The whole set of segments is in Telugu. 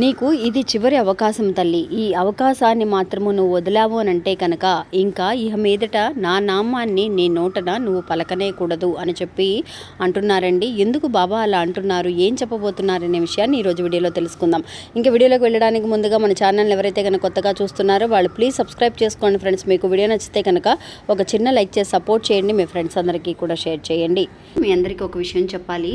నీకు ఇది చివరి అవకాశం తల్లి. ఈ అవకాశాన్ని మాత్రము నువ్వు వదిలావు అని అంటే కనుక ఇంకా ఇహ మీదట నా నామాన్ని నీ నోటన నువ్వు పలకనేకూడదు అని చెప్పి అంటున్నారండి. ఎందుకు బాబా అలా అంటున్నారు? ఏం చెప్పబోతున్నారు అనే విషయాన్ని ఈరోజు వీడియోలో తెలుసుకుందాం. ఇంకా వీడియోలోకి వెళ్ళడానికి ముందుగా మన ఛానల్ ఎవరైతే కనుక కొత్తగా చూస్తున్నారో వాళ్ళు ప్లీజ్ సబ్స్క్రైబ్ చేసుకోండి ఫ్రెండ్స్. మీకు వీడియో నచ్చితే కనుక ఒక చిన్న లైక్ చేసి సపోర్ట్ చేయండి. మీ ఫ్రెండ్స్ అందరికీ కూడా షేర్ చేయండి. మీ అందరికీ ఒక విషయం చెప్పాలి.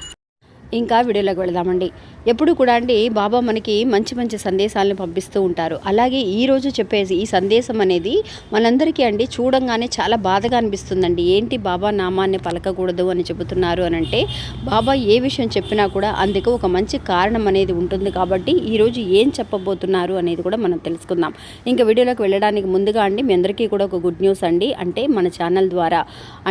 ఇంకా వీడియోలోకి వెళదామండి. ఎప్పుడు కూడా అండి బాబా మనకి మంచి మంచి సందేశాలను పంపిస్తూ ఉంటారు. అలాగే ఈరోజు చెప్పేసి ఈ సందేశం అనేది మనందరికీ అండి చూడంగానే చాలా బాధగా అనిపిస్తుందండి. ఏంటి బాబా నామాన్ని పలకకూడదు అని చెబుతున్నారు అని అంటే బాబా ఏ విషయం చెప్పినా కూడా అందుకు ఒక మంచి కారణం అనేది ఉంటుంది కాబట్టి ఈరోజు ఏం చెప్పబోతున్నారు అనేది కూడా మనం తెలుసుకుందాం. ఇంకా వీడియోలోకి వెళ్ళడానికి ముందుగా అండి మీ అందరికీ కూడా ఒక గుడ్ న్యూస్ అండి. అంటే మన ఛానల్ ద్వారా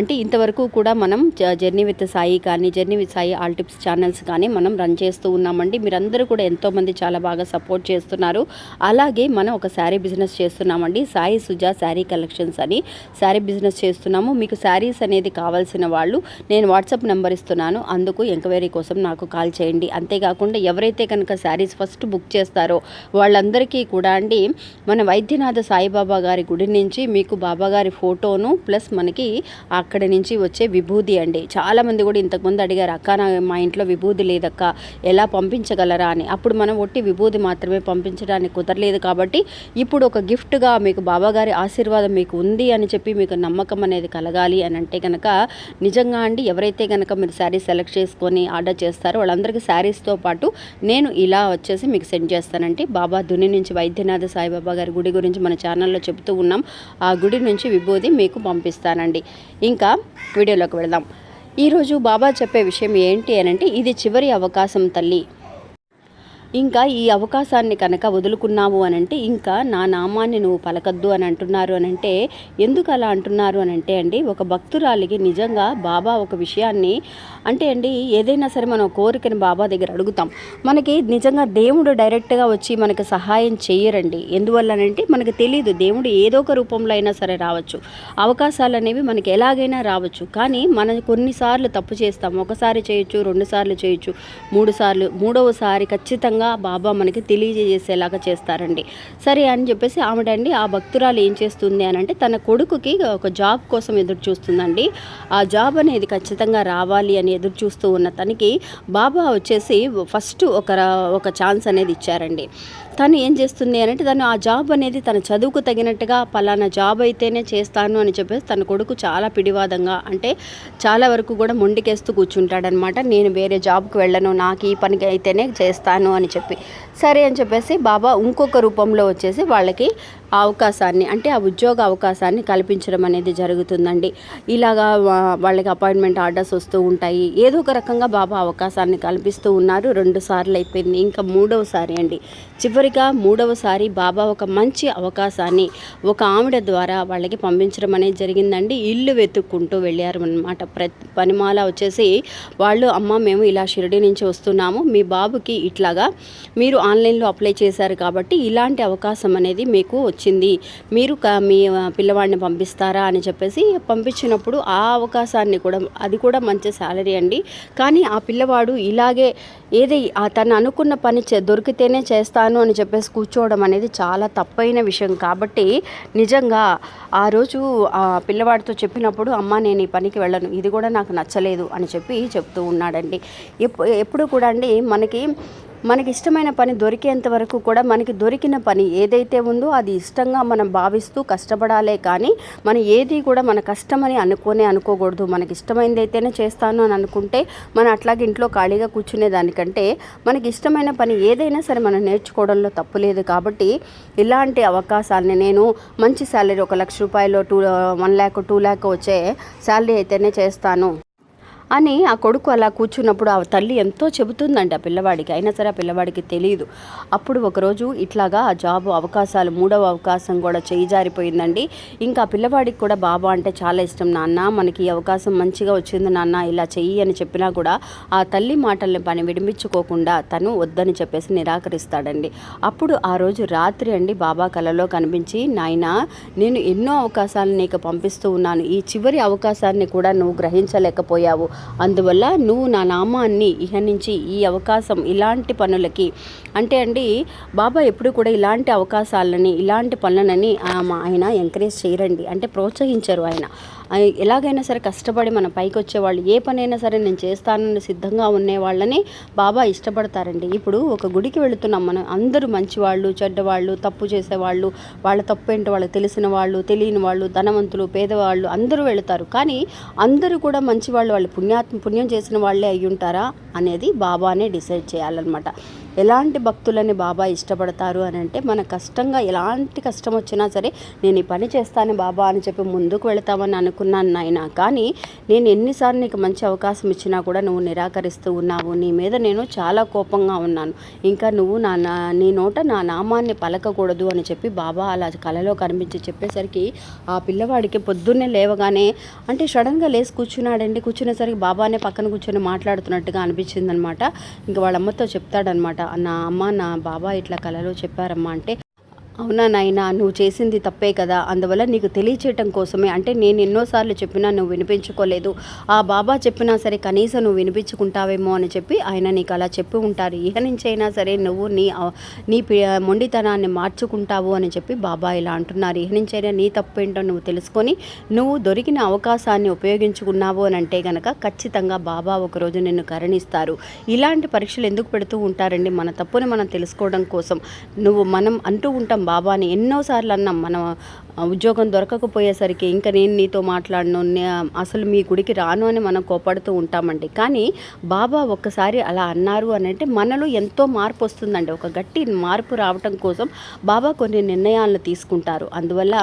అంటే ఇంతవరకు కూడా మనం జర్నీ విత్ సాయి కానీ journey with Sai all tips channels కానీ మనం రన్ చేస్తూ ఉన్నామండి. మీరందరూ కూడా ఎంతోమంది చాలా బాగా సపోర్ట్ చేస్తున్నారు. అలాగే మనం ఒక శారీ బిజినెస్ చేస్తున్నామండి. సాయి సుజా శారీ కలెక్షన్స్ అని శారీ బిజినెస్ చేస్తున్నాము. మీకు శారీస్ అనేది కావాల్సిన వాళ్ళు నేను వాట్సాప్ నెంబర్ ఇస్తున్నాను. అందుకు ఎంక్వైరీ కోసం నాకు కాల్ చేయండి. అంతేకాకుండా ఎవరైతే కనుక శారీస్ ఫస్ట్ బుక్ చేస్తారో వాళ్ళందరికీ కూడా అండి మన వైద్యనాథ సాయిబాబా గారి గుడి నుంచి మీకు బాబా గారి ఫోటోను ప్లస్ మనకి అక్కడి నుంచి వచ్చే విభూది అండి. చాలామంది కూడా ఇంతకుముందు అడిగారు అక్క నా మా ఇంట్లో విభూది లేదక్క ఎలా పంపించగలరా అని. అప్పుడు మనం ఒట్టి విభూది మాత్రమే పంపించడానికి కుదరలేదు కాబట్టి ఇప్పుడు ఒక గిఫ్ట్గా మీకు బాబా గారి ఆశీర్వాదం మీకు ఉంది అని చెప్పి మీకు నమ్మకం అనేది కలగాలి అని అంటే కనుక నిజంగా అండి ఎవరైతే కనుక మీరు శారీ సెలెక్ట్ చేసుకొని ఆర్డర్ చేస్తారో వాళ్ళందరికీ శారీస్తో పాటు నేను ఇలా వచ్చేసి మీకు సెండ్ చేస్తానండి. బాబా దుని నుంచి వైద్యనాథ సాయిబాబా గారి గుడి గురించి మన ఛానల్లో చెబుతూ ఉన్నాం. ఆ గుడి నుంచి విభూది మీకు పంపిస్తానండి. ఇంకా వీడియోలోకి వెళదాం. ఈరోజు బాబా చెప్పే విషయం ఏంటి అని అంటే ఇది చివరి అవకాశం తల్లి. ఇంకా ఈ అవకాశాన్ని కనుక వదులుకున్నావు అని అంటే ఇంకా నా నామాన్ని నువ్వు పలకద్దు అని అంటున్నారు అని అంటే ఎందుకు అలా అంటున్నారు అని అంటే అండి ఒక భక్తురాలికి నిజంగా బాబా ఒక విషయాన్ని అంటే అండి ఏదైనా సరే మనం కోరికని బాబా దగ్గర అడుగుతాం. మనకి నిజంగా దేవుడు డైరెక్ట్గా వచ్చి మనకు సహాయం చేయరండి. ఎందువల్లనంటే మనకు తెలియదు దేవుడు ఏదో ఒక రూపంలో అయినా సరే రావచ్చు. అవకాశాలు అనేవి మనకి ఎలాగైనా రావచ్చు. కానీ మనం కొన్నిసార్లు తప్పు చేస్తాం. ఒకసారి చేయొచ్చు రెండుసార్లు చేయొచ్చు మూడు సార్లు మూడవసారి ఖచ్చితంగా బాబా మనకి తెలియజేసేలాగా చేస్తారండి. సరే అని చెప్పేసి ఆమెడండి ఆ భక్తురాలు ఏం చేస్తుంది? అని అంటే తన కొడుకుకి ఒక జాబ్ కోసం ఎదురు చూస్తుందండి. ఆ జాబ్ అనేది ఖచ్చితంగా రావాలి అని ఎదురు చూస్తూ ఉన్న తనకి బాబా వచ్చేసి ఫస్ట్ ఒక ఒక ఛాన్స్ అనేది ఇచ్చారండి. తను ఏం చేస్తుంది అని అంటే తను ఆ జాబ్ అనేది తన చదువుకు తగినట్టుగా పలానా జాబ్ అయితేనే చేస్తాను అని చెప్పేసి తన కొడుకు చాలా పిడివాదంగా అంటే చాలా వరకు కూడా మొండికేస్తూ కూర్చుంటాడనమాట. నేను వేరే జాబ్కి వెళ్ళను నాకు ఈ పనికి అయితేనే చేస్తాను అని చెప్పి. సరే అని చెప్పేసి బాబా ఇంకొక రూపంలో వచ్చేసి వాళ్ళకి అవకాశాన్ని అంటే ఆ ఉద్యోగ అవకాశాన్ని కల్పించడం అనేది జరుగుతుందండి. ఇలాగా వాళ్ళకి అపాయింట్మెంట్ ఆర్డర్స్ వస్తూ ఉంటాయి. ఏదో ఒక రకంగా బాబా అవకాశాన్ని కల్పిస్తూ ఉన్నారు. రెండు సార్లు అయిపోయింది. ఇంకా మూడవసారి అండి. చివరిగా మూడవసారి బాబా ఒక మంచి అవకాశాన్ని ఒక ఆవిడ ద్వారా వాళ్ళకి పంపించడం అనేది జరిగిందండి. ఇల్లు వెతుక్కుంటూ వెళ్ళారు అనమాట ప్ర పనిమాల వచ్చేసి వాళ్ళు అమ్మ మేము ఇలా షిరిడి నుంచి వస్తున్నాము. మీ బాబుకి ఇట్లాగా మీరు ఆన్లైన్లో అప్లై చేశారు కాబట్టి ఇలాంటి అవకాశం అనేది మీకు వచ్చింది. మీరు మీ పిల్లవాడిని పంపిస్తారా అని చెప్పేసి పంపించినప్పుడు ఆ అవకాశాన్ని కూడా అది కూడా మంచి శాలరీ అండి. కానీ ఆ పిల్లవాడు ఇలాగే ఏది ఆ తను అనుకున్న పని చే దొరికితేనే చేస్తాను అని చెప్పేసి కూర్చోవడం అనేది చాలా తప్పైన విషయం. కాబట్టి నిజంగా ఆ రోజు ఆ పిల్లవాడితో చెప్పినప్పుడు అమ్మ నేను ఈ పనికి వెళ్ళను. ఇది కూడా నాకు నచ్చలేదు అని చెప్పి చెప్తూ ఉన్నాడండి. ఎప్పుడు కూడా అండి మనకి మనకి ఇష్టమైన పని దొరికేంత వరకు కూడా మనకి దొరికిన పని ఏదైతే ఉందో అది ఇష్టంగా మనం భావిస్తూ కష్టపడాలే కానీ మనం ఏది కూడా మన కష్టమని అనుకోనే అనుకోకూడదు. మనకి ఇష్టమైనది అయితేనే చేస్తాను అని అనుకుంటే మనం అట్లాగే ఇంట్లో ఖాళీగా కూర్చునే దానికంటే మనకి ఇష్టమైన పని ఏదైనా సరే మనం నేర్చుకోవడంలో తప్పు లేదు కాబట్టి ఇలాంటి అవకాశాలని నేను మంచి శాలరీ ఒక లక్ష రూపాయలు two one lakh two lakh వచ్చే శాలరీ అయితేనే చేస్తాను. అని ఆ కొడుకు అలా కూర్చున్నప్పుడు ఆ తల్లి ఎంతో చెబుతుందండి ఆ పిల్లవాడికి. అయినా సరే ఆ పిల్లవాడికి తెలియదు అప్పుడు ఒకరోజు ఇట్లాగా ఆ జాబ్ అవకాశాలు మూడవ అవకాశం కూడా చేయి జారిపోయిందండి ఇంకా పిల్లవాడికి కూడా బాబా అంటే చాలా ఇష్టం. నాన్న మనకి ఈ అవకాశం మంచిగా వచ్చింది నాన్న ఇలా చెయ్యి అని చెప్పినా కూడా ఆ తల్లి మాటల్ని పని విడిపించుకోకుండా తను వద్దని చెప్పేసి నిరాకరిస్తాడండి. అప్పుడు ఆ రోజు రాత్రి అండి బాబా కలలో కనిపించి నాయన నేను ఎన్నో అవకాశాలు నీకు పంపిస్తూ ఉన్నాను. ఈ చివరి అవకాశాన్ని కూడా నువ్వు గ్రహించలేకపోయావు. అందువల్ల నువ్వు నా నామాన్ని ఇహ నుంచి ఈ అవకాశం ఇలాంటి పనులకి అంటే అండి బాబా ఎప్పుడు కూడా ఇలాంటి అవకాశాలని ఇలాంటి పనులని ఆయన ఎంకరేజ్ చేయరండి. అంటే ప్రోత్సహించరు ఆయన. ఎలాగైనా సరే కష్టపడి మన పైకి వచ్చేవాళ్ళు ఏ పనైనా సరే నేను చేస్తానని సిద్ధంగా ఉండే వాళ్ళని బాబా ఇష్టపడతారండి. ఇప్పుడు ఒక గుడికి వెళుతున్నాం మనం అందరూ మంచివాళ్ళు చెడ్డవాళ్ళు తప్పు చేసేవాళ్ళు వాళ్ళ తప్పు ఏంటో వాళ్ళకి తెలిసిన వాళ్ళు తెలియని వాళ్ళు ధనవంతులు పేదవాళ్ళు అందరూ వెళుతారు. కానీ అందరూ కూడా మంచివాళ్ళు వాళ్ళు పుణ్యాత్మ పుణ్యం చేసిన వాళ్ళే అయి ఉంటారా అనేది బాబానే డిసైడ్ చేయాలన్నమాట. ఎలాంటి భక్తులని బాబా ఇష్టపడతారు అని అంటే మన కష్టంగా ఎలాంటి కష్టం వచ్చినా సరే నేను ఈ పని చేస్తాను బాబా అని చెప్పి ముందుకు వెళతామని అనుకున్నాను నాయన. కానీ నేను ఎన్నిసార్లు నీకు మంచి అవకాశం ఇచ్చినా కూడా నువ్వు నిరాకరిస్తూ ఉన్నావు. నీ మీద నేను చాలా కోపంగా ఉన్నాను. ఇంకా నువ్వు నా నా నీ నోట నా నామాన్ని పలకకూడదు అని చెప్పి బాబా అలా కలలో కనిపించి చెప్పేసరికి ఆ పిల్లవాడికి పొద్దున్నే లేవగానే అంటే సడన్గా లేచి కూర్చున్నాడండి. కూర్చునేసరికి బాబానే పక్కన కూర్చొని మాట్లాడుతున్నట్టుగా అనిపించిందనమాట. ఇంకా వాళ్ళ అమ్మతో చెప్తాడనమాట. నా అమ్మ నా బాబా ఇట్లా కలలో చెప్పారమ్మా అంటే అవునా నాయనా నువ్వు చేసింది తప్పే కదా. అందువల్ల నీకు తెలియచేయటం కోసమే. అంటే నేను ఎన్నోసార్లు చెప్పినా నువ్వు వినిపించుకోలేదు. ఆ బాబా చెప్పినా సరే కనీసం నువ్వు వినిపించుకుంటావేమో అని చెప్పి ఆయన నీకు అలా చెప్పి ఉంటారు. ఇహ నుంచైనా సరే నువ్వు నీ నీ మొండితనాన్ని మార్చుకుంటావు అని చెప్పి బాబా ఇలా అంటున్నారు. ఇహ నుంచైనా నీ తప్పు ఏంటో నువ్వు తెలుసుకొని నువ్వు దొరికిన అవకాశాన్ని ఉపయోగించుకున్నావు అని అంటే గనక ఖచ్చితంగా బాబా ఒకరోజు నిన్ను కరణిస్తారు. ఇలాంటి పరీక్షలు ఎందుకు పెడుతూ ఉంటారండి మన తప్పుని మనం తెలుసుకోవడం కోసం? నువ్వు మనం అంటూ ఉంటాం బాబాని ఎన్నోసార్లు అన్నాం. మనం ఉద్యోగం దొరకకపోయేసరికి ఇంకా నేను నీతో మాట్లాడను అసలు మీ గుడికి రాను అని మనం కోపడుతూ ఉంటామండి. కానీ బాబా ఒక్కసారి అలా అన్నారు అని అంటే మనలో ఎంతో మార్పు వస్తుందండి. ఒక గట్టి మార్పు రావటం కోసం బాబా కొన్ని నిర్ణయాలను తీసుకుంటారు. అందువల్ల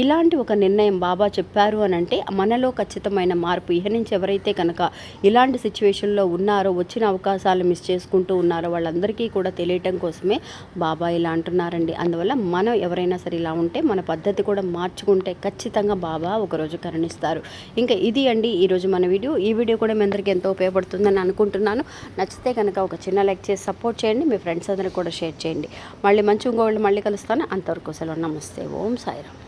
ఇలాంటి ఒక నిర్ణయం బాబా చెప్పారు అని అంటే మనలో ఖచ్చితమైన మార్పు. ఇహ నుంచి ఎవరైతే కనుక ఇలాంటి సిచ్యువేషన్లో ఉన్నారో వచ్చిన అవకాశాలు మిస్ చేసుకుంటూ ఉన్నారో వాళ్ళందరికీ కూడా తెలియటం కోసమే బాబా ఇలా అంటున్నారండి. అందువల్ల మనం ఎవరైనా సరే ఇలా ఉంటే మన పద్ధతి కూడా మార్చుకుంటే ఖచ్చితంగా బాబా ఒకరోజు కరుణిస్తారు. ఇంకా ఇది అండి ఈరోజు మన వీడియో. ఈ వీడియో కూడా మీ అందరికీ ఎంతో ఉపయోగపడుతుందని అనుకుంటున్నాను. నచ్చితే కనుక ఒక చిన్న లైక్ చేసి సపోర్ట్ చేయండి. మీ ఫ్రెండ్స్ అందరికీ కూడా షేర్ చేయండి. మళ్ళీ మంచి ఇంకోళ్ళు మళ్ళీ కలుస్తాను. అంతవరకు సెలవు. నమస్తే. ఓం సాయిరామ్.